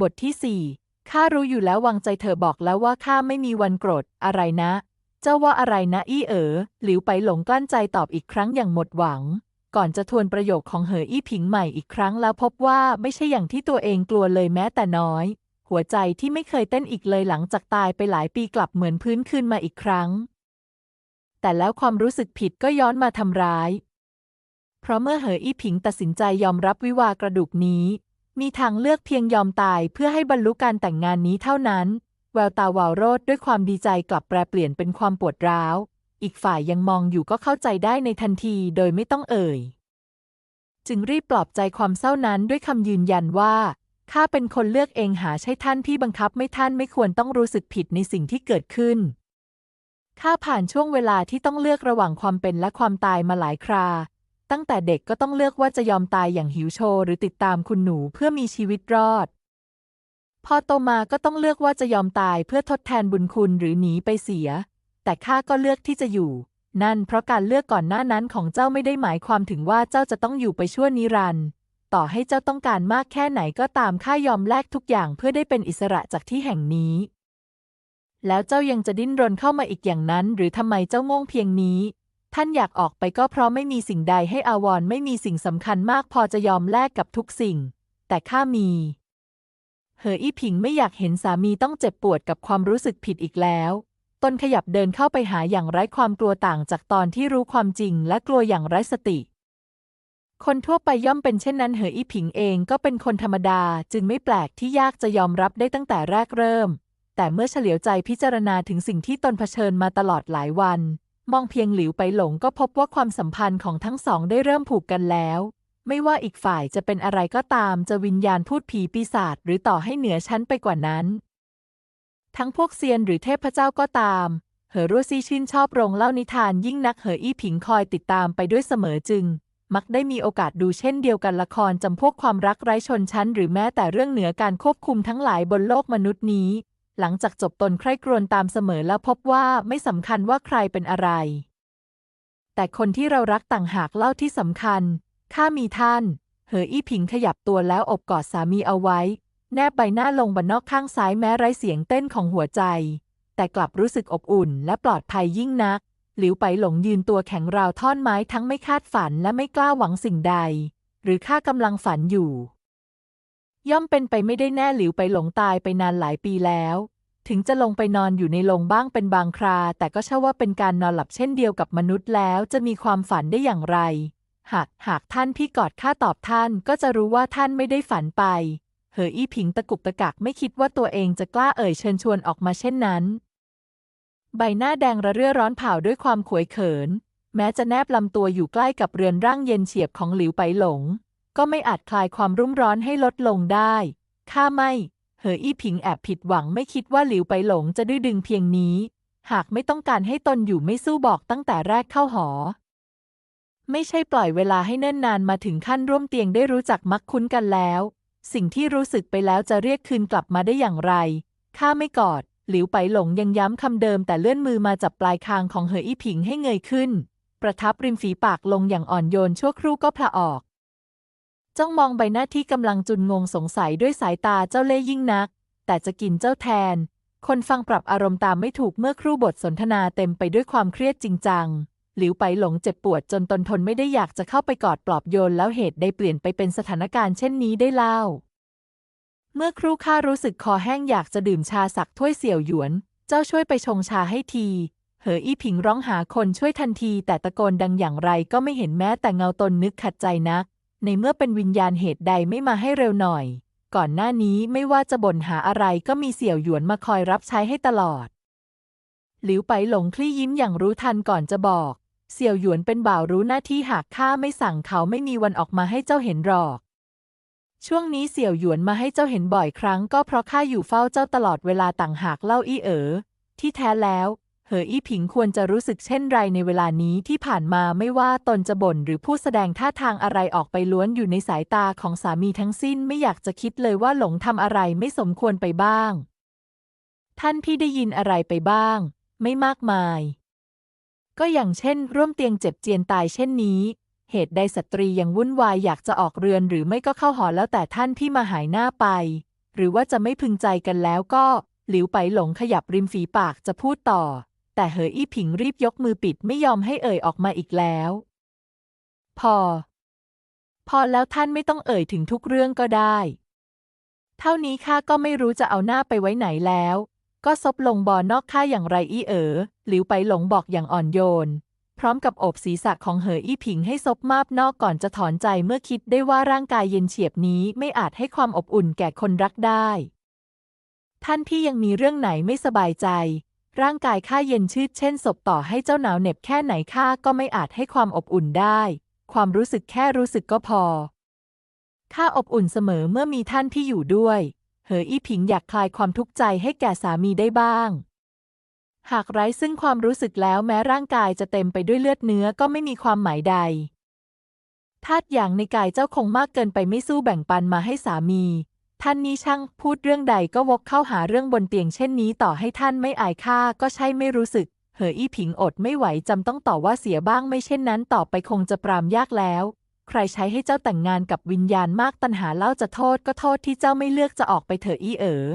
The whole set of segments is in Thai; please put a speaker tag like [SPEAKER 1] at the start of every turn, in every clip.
[SPEAKER 1] บทที่สี่ข้ารู้อยู่แล้ววางใจเธอบอกแล้วว่าข้าไม่มีวันโกรธอะไรนะ เจ้าว่าอะไรนะอี้เอ๋อหลิวไปหลงกลั้นใจตอบอีกครั้งอย่างหมดหวัง ก่อนจะทวนประโยคของเหออี้ผิงใหม่อีกครั้งแล้วพบว่าไม่ใช่อย่างที่ตัวเองกลัวเลยแม้แต่น้อย หัวใจที่ไม่เคยเต้นอีกเลยหลังจากตายไปหลายปีกลับเหมือนพื้นคืนมาอีกครั้ง แต่แล้วความรู้สึกผิดก็ย้อนมาทำร้าย เพราะเมื่อเหออี้ผิงตัดสินใจยอมรับวิวากระดูกนี้ มีทางเลือกเพียงยอมตายเพื่อให้บรรลุการแต่งงานนี้เท่านั้น แววตาวาวโรดด้วยความดีใจกลับแปรเปลี่ยนเป็นความปวดร้าว อีกฝ่ายยังมองอยู่ก็เข้าใจได้ในทันทีโดยไม่ต้องเอ่ย จึงรีบปลอบใจความเศร้านั้นด้วยคำยืนยันว่าข้าเป็นคนเลือกเองหาใช่ท่านที่บังคับไม่ท่านไม่ควรต้องรู้สึกผิดในสิ่งที่เกิดขึ้น ข้าผ่านช่วงเวลาที่ต้องเลือกระหว่างความเป็นและความตายมาหลายครา ตั้งแต่เด็กก็ต้องเลือกว่าจะยอมตายอย่างหิวโชหรือติดตามคุณหนูเพื่อมีชีวิตรอด พอโตมาก็ต้องเลือกว่าจะยอมตายเพื่อทดแทนบุญคุณหรือหนีไปเสีย แต่ข้าก็เลือกที่จะอยู่ นั่นเพราะการเลือกก่อนหน้านั้นของเจ้าไม่ได้หมายความถึงว่าเจ้าจะต้องอยู่ไปชั่วนิรันดร์ต่อให้เจ้าต้องการมากแค่ไหนก็ตามข้ายอมแลกทุกอย่างเพื่อได้เป็นอิสระจากที่แห่งนี้ แล้วเจ้ายังจะดิ้นรนเข้ามาอีกอย่างนั้น หรือทำไมเจ้าโง่งเพียงนี้ ท่านอยากออกไปก็เพราะไม่มีสิ่งใดให้อาวรไม่มีสิ่งสำคัญมากพอจะยอมแลกกับทุกสิ่ง แต่ข้ามี เหออี้ผิงไม่อยากเห็นสามีต้องเจ็บปวดกับความรู้สึกผิดอีกแล้ว ตนขยับเดินเข้าไปหาอย่างไร้ความกลัวต่างจากตอนที่รู้ความจริงและกลัวอย่างไร้สติ คนทั่วไปย่อมเป็นเช่นนั้น เหออี้ผิงเองก็เป็นคนธรรมดาจึงไม่แปลกที่ยากจะยอมรับได้ตั้งแต่แรกเริ่ม แต่เมื่อเฉลียวใจพิจารณาถึงสิ่งที่ตนเผชิญมาตลอดหลายวัน มองเพียงหลิวไปหลงก็พบว่าความสัมพันธ์ของทั้งสองได้เริ่มผูกกันแล้ว ไม่ว่าอีกฝ่ายจะเป็นอะไรก็ตามจะวิญญาณพูดผีปีศาจหรือต่อให้เหนือชั้นไปกว่านั้น ทั้งพวกเซียนหรือเทพเจ้าก็ตาม เหอรั่วซี่ชื่นชอบโรงเล่านิทานยิ่งนักเหออี้ผิงคอยติดตามไปด้วยเสมอจึง มักได้มีโอกาสดูเช่นเดียวกันละครจำพวกความรักไร้ชนชั้น หรือแม้แต่เรื่องเหนือการควบคุมทั้งหลายบนโลกมนุษย์นี้ หลังจากจบตนใคร่ครวญตามเสมอแล้วพบว่าไม่สำคัญว่าใครเป็นอะไร แต่คนที่เรารักต่างหากเล่าที่สำคัญ ข้ามีท่าน เหออี้ผิงขยับตัวแล้วอบกอดสามีเอาไว้ แนบใบหน้าลงบนนอกข้างซ้ายแม้ไร้เสียงเต้นของหัวใจ แต่กลับรู้สึกอบอุ่นและปลอดภัยยิ่งนัก หลิวไปหลงยืนตัวแข็งราวท่อนไม้ทั้งไม่คาดฝันและไม่กล้าหวังสิ่งใด หรือข้ากำลังฝันอยู่ ย่อมเป็นไปไม่ได้แน่หลิวไปหลงตายไปนานหลายปีแล้ว ถึงจะลงไปนอนอยู่ในโรงบ้างเป็นบางครา แต่ก็เชื่อว่าเป็นการนอนหลับเช่นเดียวกับมนุษย์แล้วจะมีความฝันได้อย่างไร หากหากท่านพี่กอดข้าตอบท่านก็จะรู้ว่าท่านไม่ได้ฝันไปเหออี้ผิงตะกุกตะกักไม่คิดว่าตัวเองจะกล้าเอ่ยเชิญชวนออกมาเช่นนั้น ใบหน้าแดงระเรื่อร้อนเผาด้วยความขวยเขิน แม้จะแนบลำตัวอยู่ใกล้กับเรือนร่างเย็นเฉียบของหลิวไปหลง ก็ไม่อาจคลายความรุ่มร้อนให้ลดลงได้ ข้าไม่ เหออี้ผิงแอบผิดหวังไม่คิดว่าหลิวไปหลงจะดื้อดึงเพียงนี้ หากไม่ต้องการให้ตนอยู่ไม่สู้บอกตั้งแต่แรกเข้าหอ ไม่ใช่ปล่อยเวลาให้เนิ่นนานมาถึงขั้นร่วมเตียงได้รู้จักมักคุ้นกันแล้ว สิ่งที่รู้สึกไปแล้วจะเรียกคืนกลับมาได้อย่างไร ข้าไม่กอด หลิวไปหลงยังย้ำคำเดิมแต่เลื่อนมือมาจับปลายคางของเหออี้ผิงให้เงยขึ้น ประทับริมฝีปากลงอย่างอ่อนโยนชั่วครู่ก็พละออก จ้องมองใบหน้าที่กำลังจุนงงสงสัยด้วยสายตาเจ้าเล่ยิ่งนัก แต่จะกินเจ้าแทน คนฟังปรับอารมณ์ตามไม่ถูกเมื่อครู่บทสนทนาเต็มไปด้วยความเครียดจริงจัง หลิวไปหลงเจ็บปวดจนตนทนไม่ได้อยากจะเข้าไปกอดปลอบโยนแล้วเหตุใดเปลี่ยนไปเป็นสถานการณ์เช่นนี้ได้เล่า เมื่อครู่ข้ารู้สึกคอแห้งอยากจะดื่มชาสักถ้วยเสี่ยวหยวน เจ้าช่วยไปชงชาให้ทีเหออี้ผิงร้องหาคนช่วยทันที แต่ตะโกนดังอย่างไรก็ไม่เห็นแม้แต่เงาตนนึกขัดใจนัก ในเมื่อเป็นวิญญาณเหตุใดไม่มาให้เร็วหน่อย ก่อนหน้านี้ไม่ว่าจะบ่นหาอะไรก็มีเสี่ยวหยวนมาคอยรับใช้ให้ตลอด หลิวไปหลงคลี่ยิ้มอย่างรู้ทันก่อนจะบอก เสี่ยวหยวนเป็นบ่าวรู้หน้าที่หากข้าไม่สั่งเขาไม่มีวันออกมาให้เจ้าเห็นหรอก ช่วงนี้เสี่ยวหยวนมาให้เจ้าเห็นบ่อยครั้งก็เพราะข้าอยู่เฝ้าเจ้าตลอดเวลาต่างหากเล่าอี้เอ๋อที่แท้แล้ว เหออี้ผิงควรจะรู้สึกเช่นไรในเวลานี้ที่ผ่านมาไม่ว่าตนจะบ่นหรือพูดแสดงท่าทางอะไรออกไปล้วนอยู่ในสายตาของสามีทั้งสิ้นไม่อยากจะคิดเลยว่าหลงทำอะไรไม่สมควรไปบ้าง ท่านพี่ได้ยินอะไรไปบ้าง ไม่มากมาย ก็อย่างเช่น ร่วมเตียงเจ็บเจียนตายเช่นนี้ เหตุใดสตรียังวุ่นวายอยากจะออกเรือนหรือไม่ก็เข้าหอแล้วแต่ท่านพี่มาหายหน้าไป หรือว่าจะไม่พึงใจกันแล้วก็ หลิวไปหลงขยับริมฝีปากจะพูดต่อ แต่เหออี้ผิงรีบยกมือปิดไม่ยอมให้เอ่ยออกมาอีกแล้ว พอ พอแล้วท่านไม่ต้องเอ่ยถึงทุกเรื่องก็ได้ เท่านี้ข้าก็ไม่รู้จะเอาหน้าไปไว้ไหนแล้ว ก็ซบลงบอนอกข้าอย่างไรอี้เอ๋อหลิวไปหลงบอกอย่างอ่อนโยน พร้อมกับโอบศีรษะของเหออี้ผิงให้ซบมาบนอกก่อนจะถอนใจเมื่อคิดได้ว่าร่างกายเย็นเฉียบนี้ไม่อาจให้ความอบอุ่นแก่คนรักได้ ท่านที่ยังมีเรื่องไหนไม่สบายใจ ร่างกายข้าเย็นชืดเช่นศพต่อให้เจ้าหนาวเหน็บแค่ไหนข้าก็ไม่อาจให้ความอบอุ่นได้ ความรู้สึกแค่รู้สึกก็พอ ข้าอบอุ่นเสมอเมื่อมีท่านที่อยู่ด้วย เหออี้ผิงอยากคลายความทุกข์ใจให้แก่สามีได้บ้าง หากไร้ซึ่งความรู้สึกแล้วแม้ร่างกายจะเต็มไปด้วยเลือดเนื้อก็ไม่มีความหมายใดธาตุอย่างในกายเจ้าคงมากเกินไปไม่สู้แบ่งปันมาให้สามี ท่านนี้ช่างพูดเรื่องใดก็วกเข้าหาเรื่องบนเตียงเช่นนี้ต่อให้ท่านไม่อายค่าก็ใช่ไม่รู้สึก เหออี้ผิงอดไม่ไหวจำต้องต่อว่าเสียบ้างไม่เช่นนั้นต่อไปคงจะปรามยากแล้ว ใครใช้ให้เจ้าแต่งงานกับวิญญาณมากตัณหาเล่าจะโทษก็โทษที่เจ้าไม่เลือกจะออกไปเถอะอี้เอ๋อ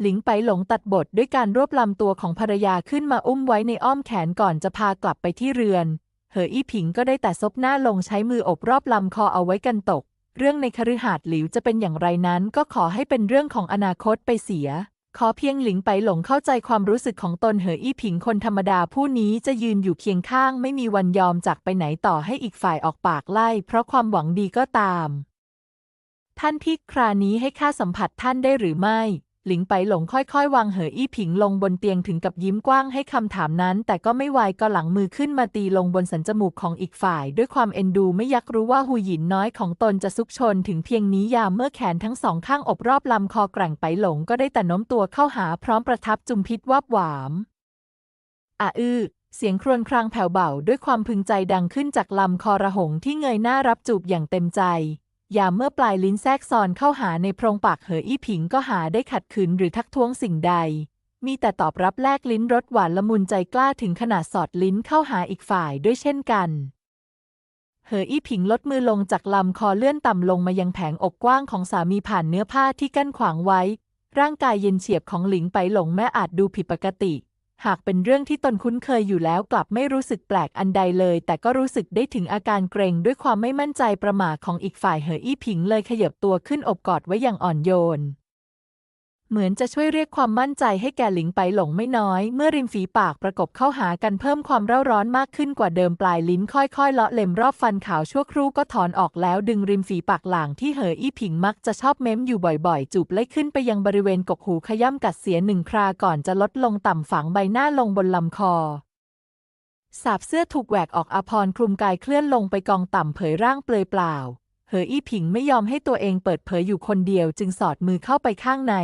[SPEAKER 1] หลิงไปหลงตัดบทด้วยการรวบลำตัวของภรรยาขึ้นมาอุ้มไว้ในอ้อมแขนก่อนจะพากลับไปที่เรือน เหออี้ผิงก็ได้แต่ซบหน้าลงใช้มืออบรอบลำคอเอาไว้กันตก เรื่องในคฤหาสน์หลิวจะเป็นอย่างไรนั้นก็ขอให้เป็นเรื่องของอนาคตไปเสีย ขอเพียงหลิงไปหลงเข้าใจความรู้สึกของตนเหออี้ผิงคนธรรมดาผู้นี้จะยืนอยู่เคียงข้างไม่มีวันยอมจากไปไหนต่อให้อีกฝ่ายออกปากไล่ เพราะความหวังดีก็ตาม ท่านพี่ครานี้ให้ข้าสัมผัสท่านได้หรือไม่ หลิงไปหลงค่อยๆ วางเหออี้ผิงลงบนเตียงถึงกับยิ้มกว้างให้คำถามนั้น แต่ก็ไม่ไวก็หลังมือขึ้นมาตีลงบนสันจมูกของอีกฝ่าย ด้วยความเอ็นดูไม่ยักรู้ว่าหูหยินน้อยของตนจะซุกชนถึงเพียงนี้ยามเมื่อแขนทั้งสองข้างอบรอบลำคอแกร่งไปหลงก็ได้แต่โน้มตัวเข้าหาพร้อมประทับจุมพิษวับหวามอะอื้อเสียงครวญครางแผ่วเบาด้วยความพึงใจดังขึ้นจากลำคอระหงที่เงยหน้ารับจูบอย่างเต็มใจ ยามเมื่อปลายลิ้นแทรกซอนเข้าหาในโพรงปากเหออี้ผิงก็หาได้ขัดขืนหรือทักท้วงสิ่งใด มีแต่ตอบรับแลกลิ้นรสหวานละมุนใจกล้าถึงขนาดสอดลิ้นเข้าหาอีกฝ่ายด้วยเช่นกันเหออี้ผิงลดมือลงจากลำคอเลื่อนต่ำลงมายังแผงอกกว้างของสามีผ่านเนื้อผ้าที่กั้นขวางไว้ ร่างกายเย็นเฉียบของหลิงไปหลงแม้อาจดูผิดปกติ หากเป็นเรื่องที่ตนคุ้นเคยอยู่แล้วกลับไม่รู้สึกแปลกอันใดเลย แต่ก็รู้สึกได้ถึงอาการเกรงด้วยความไม่มั่นใจประหม่าของอีกฝ่ายเหออี้ผิงเลยขยับตัวขึ้นอบกอดไว้อย่างอ่อนโยน เหมือนจะช่วยเรียกความมั่นใจให้แก่หลิงไปหลงไม่น้อย เมื่อริมฝีปากประกบเข้าหากันเพิ่มความเร่าร้อนมากขึ้นกว่าเดิมปลายลิ้นค่อยๆ เลาะเล็มรอบฟันขาวชั่วครู่ก็ถอนออกแล้วดึงริมฝีปากหลางที่เหออี้ผิงมักจะชอบเม้มอยู่บ่อยๆ จูบไล่ขึ้นไปยังบริเวณกกหูขย่ำกัดเสียหนึ่งคราก่อนจะลดลงต่ำฝังใบหน้าลงบนลำคอสาบเสื้อถูกแหวกออกอาพรคลุมกายเคลื่อนลงไปกองต่ำเผยร่างเปลือยเปล่า เหออี้ผิงไม่ยอมให้ตัวเองเปิดเผยอยู่คนเดียวจึงสอดมือเข้าไปข้างใน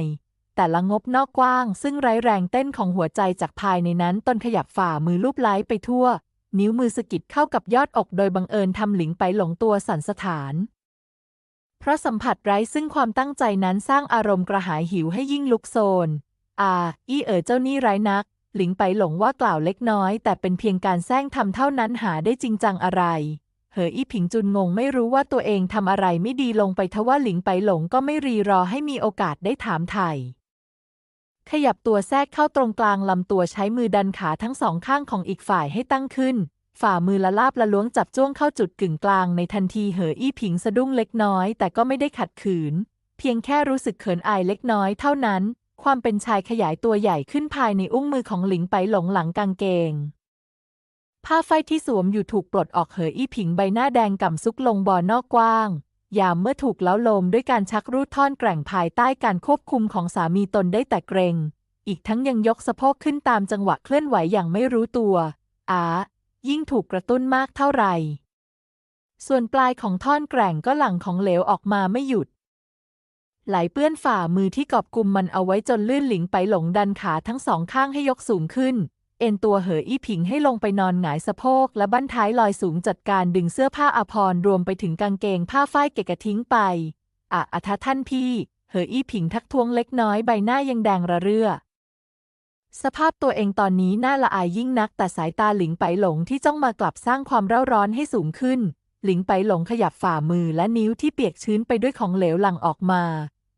[SPEAKER 1] แต่ละงบนอกกว้าง ซึ่งไร้แรงเต้นของหัวใจจากภายในนั้นตนขยับฝ่ามือลูบไล้ไปทั่ว นิ้วมือสกิดเข้ากับยอดอกโดยบังเอิญทำหลิงไปหลงตัวสันสะท้าน เพราะสัมผัสไร้ซึ่งความตั้งใจนั้นสร้างอารมณ์กระหายหิวให้ยิ่งลุกโซน อาอี้เอ๋อเจ้านี่ไร้นัก หลิงไปหลงว่ากล่าวเล็กน้อย แต่เป็นเพียงการแซงทำเท่านั้นหาได้จริงจังอะไรเหออี้ผิงจุนงงไม่รู้ว่าตัวเองทำอะไรไม่ดีลงไปทว่าหลิงไปหลงก็ไม่รีรอให้มีโอกาสได้ถามไถ่ ขยับตัวแทรกเข้าตรงกลางลำตัวใช้มือดันขาทั้งสองข้างของอีกฝ่ายให้ตั้งขึ้น ฝ่ามือละลาบละล้วงจับจ้วงเข้าจุดกึ่งกลางในทันทีเหออี้ผิงสะดุ้งเล็กน้อย แต่ก็ไม่ได้ขัดขืน เพียงแค่รู้สึกเขินอายเล็กน้อยเท่านั้น ความเป็นชายขยายตัวใหญ่ขึ้นภายในอุ้งมือของหลิงไปหลงหลังกางเกงผ้าไฟที่สวมอยู่ถูกปลดออกเหออี้ผิงใบหน้าแดงก่ำซุกลงบอนอกกว้าง ยามเมื่อถูกเล้าลมด้วยการชักรูดท่อนแกร่งภายใต้การควบคุมของสามีตนได้แต่เกรง อีกทั้งยังยกสะโพกขึ้นตามจังหวะเคลื่อนไหวอย่างไม่รู้ตัวอายิ่งถูกกระตุ้นมากเท่าไหร่ ส่วนปลายของท่อนแกร่งก็หลั่งของเหลวออกมาไม่หยุด ไหลเปื้อนฝ่ามือที่กอบกุมมันเอาไว้จนลื่นหลิงไปหลงดันขาทั้งสองข้างให้ยกสูงขึ้น เอ็นตัวเหออี้ผิงให้ลงไปนอนหงายสะโพกและบั้นท้ายลอยสูงจัดการดึงเสื้อผ้าอภรรวมไปถึงกางเกงผ้าฝ้ายเกะกะทิ้งไปอะอะทะท่านพี่เหออี้ผิงทักท้วงเล็กน้อยใบหน้ายังแดงระเรื่อ สภาพตัวเองตอนนี้น่าละอายยิ่งนักแต่สายตาหลิงไปหลงที่จ้องมากลับสร้างความเร่าร้อนให้สูงขึ้น หลิงไปหลงขยับฝ่ามือและนิ้วที่เปียกชื้นไปด้วยของเหลวหลั่งออกมา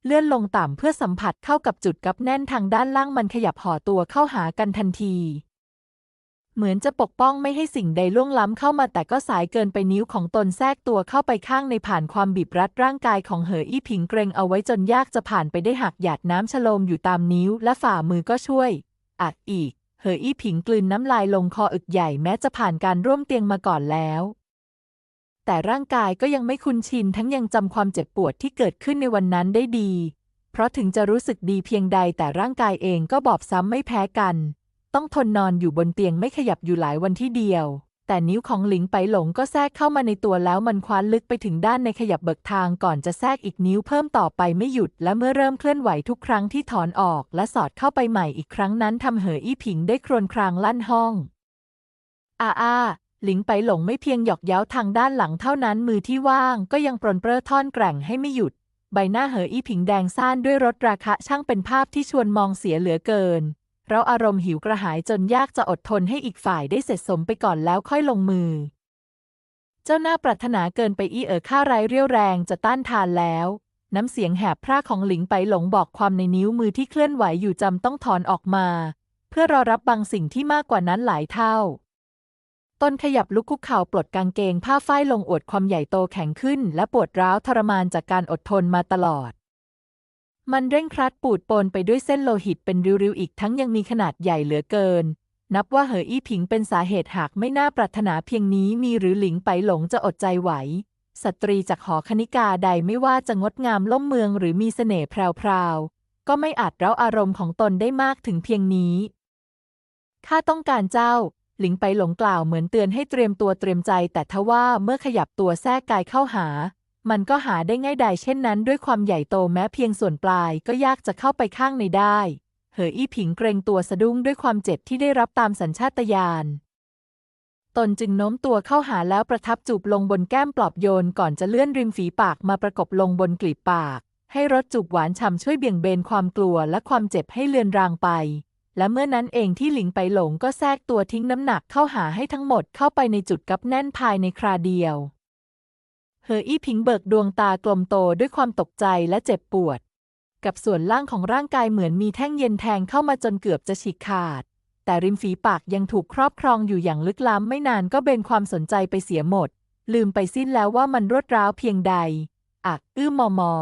[SPEAKER 1] เลื่อนลงต่ำเพื่อสัมผัสเข้ากับจุดกับแน่นทางด้านล่างมันขยับห่อตัวเข้าหากันทันที เหมือนจะปกป้องไม่ให้สิ่งใดล่วงล้ำเข้ามาแต่ก็สายเกินไปนิ้วของตนแทรกตัวเข้าไปข้างในผ่านความบีบรัดร่างกายของเหออี้ผิงเกรงเอาไว้จนยากจะผ่านไปได้หักหยาดน้ำชโลมอยู่ตามนิ้วและฝ่ามือก็ช่วย อักอีก เหออี้ผิงกลืนน้ำลายลงคออึกใหญ่แม้จะผ่านการร่วมเตียงมาก่อนแล้ว แต่ร่างกายก็ยังไม่คุ้นชินทั้งยังจำความเจ็บปวดที่เกิดขึ้นในวันนั้นได้ดี เพราะถึงจะรู้สึกดีเพียงใดแต่ร่างกายเองก็บอบซ้ำไม่แพ้กัน ต้องทนนอนอยู่บนเตียงไม่ขยับอยู่หลายวันที่เดียว แต่นิ้วของหลิงไปหลงก็แทรกเข้ามาในตัวแล้วมันคว้านลึกไปถึงด้านในขยับเบิกทางก่อนจะแทรกอีกนิ้วเพิ่มต่อไปไม่หยุด และเมื่อเริ่มเคลื่อนไหวทุกครั้งที่ถอนออกและสอดเข้าไปใหม่อีกครั้งนั้นทำเหออี้ผิงได้ครวญครางลั่นห้องอาอาหลิงไปหลงไม่เพียงหยอกเย้าทางด้านหลังเท่านั้นมือที่ว่างก็ยังปรนเปร้อท่อนแกร่งให้ไม่หยุด ใบหน้าเหออี้ผิงแดงซ่านด้วยรถราคะช่างเป็นภาพที่ชวนมองเสียเหลือเกิน เราอารมณ์หิวกระหายจนยากจะอดทนให้อีกฝ่ายได้เสร็จสมไปก่อนแล้วค่อยลงมือ เจ้าหน้าปรารถนาเกินไปอีเอ๋อข้าไรเรี่ยวแรงจะต้านทานแล้ว น้ำเสียงแหบพร่าของหลิงไปหลงบอกความในนิ้วมือที่เคลื่อนไหวอยู่จำต้องถอนออกมา เพื่อรอรับบางสิ่งที่มากกว่านั้นหลายเท่าตนขยับลุกคุกเข่าปลดกางเกงผ้าฝ้ายลงอวดความใหญ่โตแข็งขึ้น และปวดร้าวทรมานจากการอดทนมาตลอด มันเร่งครัดปูดปนไปด้วยเส้นโลหิตเป็นริ้วๆอีกทั้งยังมีขนาดใหญ่เหลือเกิน นับว่าเหออี้ผิงเป็นสาเหตุหากไม่น่าปรารถนาเพียงนี้มีหรือหลิงไปหลงจะอดใจไหว สตรีจากหอคณิกาใดไม่ว่าจะงดงามล่มเมืองหรือมีเสน่ห์แพรวๆก็ไม่อาจเร้าอารมณ์ของตนได้มากถึงเพียงนี้ข้าต้องการเจ้า หลิงไปหลงกล่าวเหมือนเตือนให้เตรียมตัวเตรียมใจ แต่ทว่าเมื่อขยับตัวแทรกกายเข้าหา มันก็หาได้ง่ายดายเช่นนั้นด้วยความใหญ่โตแม้เพียงส่วนปลายก็ยากจะเข้าไปข้างในได้ เหออี้ผิงเกรงตัวสะดุ้งด้วยความเจ็บที่ได้รับตามสัญชาตญาณ ตนจึงโน้มตัวเข้าหาแล้วประทับจูบลงบนแก้มปลอบโยนก่อนจะเลื่อนริมฝีปากมาประกบลงบนกลีบปาก ให้รสจูบหวานฉ่ำช่วยเบี่ยงเบนความกลัวและความเจ็บให้เลือนรางไป และเมื่อนั้นเองที่หลิงไปหลงก็แทรกตัวทิ้งน้ำหนักเข้าหาให้ทั้งหมดเข้าไปในจุดกับแน่นภายในคราเดียว เหออี้ผิงเบิกดวงตากลมโตด้วยความตกใจและเจ็บปวด กับส่วนล่างของร่างกายเหมือนมีแท่งเย็นแทงเข้ามาจนเกือบจะฉีกขาด แต่ริมฝีปากยังถูกครอบครองอยู่อย่างลึกล้ำไม่นานก็เบนความสนใจไปเสียหมด ลืมไปสิ้นแล้วว่ามันรวดร้าวเพียงใด อัก อื้อมอมอ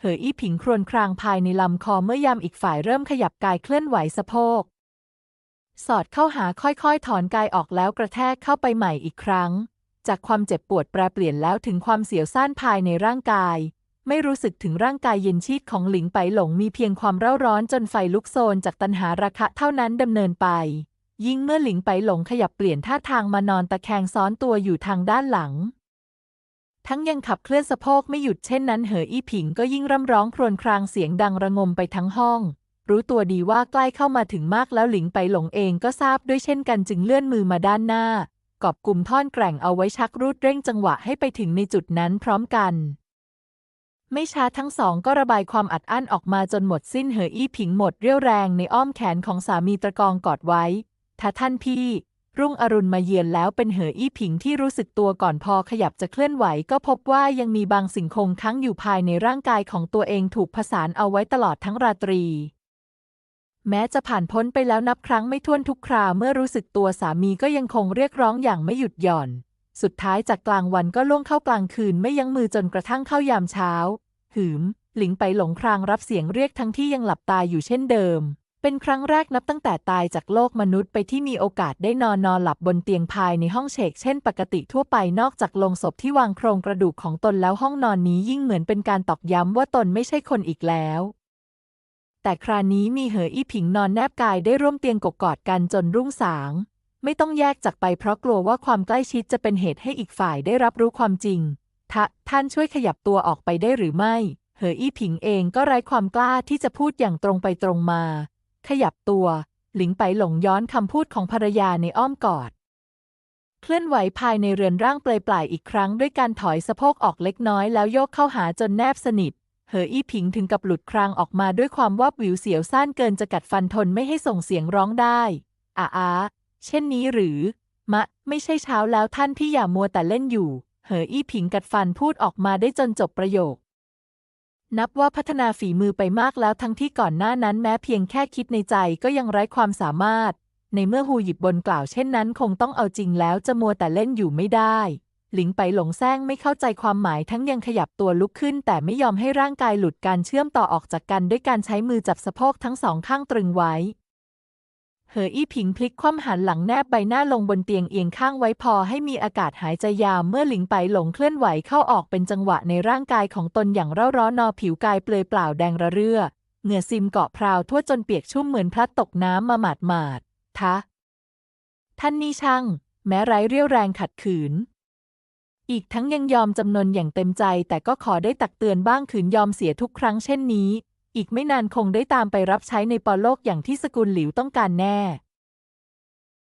[SPEAKER 1] เหออี้ผิงครวญครางภายในลำคอเมื่อยามอีกฝ่ายเริ่มขยับกายเคลื่อนไหวสะโพก สอดเข้าหาค่อยๆ ถอนกายออกแล้วกระแทกเข้าไปใหม่อีกครั้ง จากความเจ็บปวดแปรเปลี่ยนแล้วถึงความเสียวซ่านภายในร่างกาย ไม่รู้สึกถึงร่างกายเย็นชีดของหลิงไปหลงมีเพียงความเร่าร้อนจนไฟลุกโซนจากตันหาราคะเท่านั้นดำเนินไป ยิ่งเมื่อหลิงไปหลงขยับเปลี่ยนท่าทางมานอนตะแคงซ้อนตัวอยู่ทางด้านหลัง ทั้งยังขับเคลื่อนสะโพกไม่หยุดเช่นนั้นเหออี้ผิงก็ยิ่งร่ำร้องครวญครางเสียงดังระงมไปทั้งห้องรู้ตัวดีว่าใกล้เข้ามาถึงมากแล้วหลิงไปหลงเองก็ทราบด้วยเช่นกันจึงเลื่อนมือมาด้านหน้า กอบกลุ่มท่อนแกร่งเอาไว้ชักรูดเร่งจังหวะให้ไปถึงในจุดนั้นพร้อมกัน ไม่ช้าทั้งสองก็ระบายความอัดอั้นออกมาจนหมดสิ้นเหออี้ผิงหมดเรี่ยวแรงในอ้อมแขนของสามีตะกองกอดไว้ ถ้าท่านพี่ รุ่งอรุณมาเยือนแล้วเป็นเหออี้ผิงที่รู้สึกตัวก่อนพอขยับจะเคลื่อนไหว ก็พบว่ายังมีบางสิ่งคงค้างอยู่ภายในร่างกายของตัวเองถูกผสานเอาไว้ตลอดทั้งราตรี แม้จะผ่านพ้นไปแล้วนับครั้งไม่ถ้วนทุกคราเมื่อรู้สึกตัวสามีก็ยังคงเรียกร้องอย่างไม่หยุดหย่อน สุดท้ายจากกลางวันก็ล่วงเข้ากลางคืนไม่ยั้งมือจนกระทั่งเข้ายามเช้า หืม หลิงไปหลงครางรับเสียงเรียกทั้งที่ยังหลับตาอยู่เช่นเดิม เป็นครั้งแรกนับตั้งแต่ตายจากโลกมนุษย์ไปที่มีโอกาสได้นอนนอนหลับบนเตียงภายในห้องเฉกเช่นปกติทั่วไปนอกจากโลงศพที่วางโครงกระดูกของตนแล้วห้องนอนนี้ยิ่งเหมือนเป็นการตอกย้ำว่าตนไม่ใช่คนอีกแล้ว แต่คราวนี้มีเหออี้ผิงนอนแนบกายได้ร่วมเตียงกกอดกันจนรุ่งสาง ไม่ต้องแยกจากไปเพราะกลัวว่าความใกล้ชิดจะเป็นเหตุให้อีกฝ่ายได้รับรู้ความจริงทะท่านช่วยขยับตัวออกไปได้หรือไม่ เหออี้ผิงเองก็ไร้ความกล้าที่จะพูดอย่างตรงไปตรงมา ขยับตัว หลิงไปหลงย้อนคำพูดของภรรยาในอ้อมกอด เคลื่อนไหวภายในเรือนร่างเปลยปลายอีกครั้งด้วยการถอยสะโพกออกเล็กน้อยแล้วโยกเข้าหาจนแนบสนิท เหออี้ผิงถึงกับหลุดครางออกมาด้วยความว่าบวิวเสียวซ่านเกินจะกัดฟันทนไม่ให้ส่งเสียงร้องได้อาอาเช่นนี้หรือ มะ ไม่ใช่เช้าแล้วท่านพี่อย่ามัวแต่เล่นอยู่ เหออี้ผิงกัดฟันพูดออกมาได้จนจบประโยค นับว่าพัฒนาฝีมือไปมากแล้วทั้งที่ก่อนหน้านั้นแม้เพียงแค่คิดในใจก็ยังไร้ความสามารถ ในเมื่อฮูหยิบบนกล่าวเช่นนั้น คงต้องเอาจริงแล้วจะมัวแต่เล่นอยู่ไม่ได้ หลิงไปหลงแซงไม่เข้าใจความหมายทั้งยังขยับตัวลุกขึ้น แต่ไม่ยอมให้ร่างกายหลุดการเชื่อมต่อออกจากกันด้วยการใช้มือจับสะโพกทั้งสองข้างตรึงไว้ เหออี้ผิงพลิกคว่ำหันหลังแนบใบหน้าลงบนเตียงเอียงข้างไว้พอให้มีอากาศหายใจยามเมื่อหลิงไปหลงเคลื่อนไหวเข้าออกเป็นจังหวะในร่างกายของตนอย่างเร่าร้อนนอผิวกายเปลือยเปล่าแดงระเรื่อเหงื่อซิมเกาะพราวทั่วจนเปียกชุ่มเหมือนพลัดตกน้ำมาหมาดหมาดทะท่านนี่ช่าง แม้ไร้เรี่ยวแรงขัดขืน อีกทั้งยังยอมจำนนอย่างเต็มใจ แต่ก็ขอได้ตักเตือนบ้างขืนยอมเสียทุกครั้งเช่นนี้ อีกไม่นานคงได้ตามไปรับใช้ในปอโลกอย่างที่สกุลหลิวต้องการแน่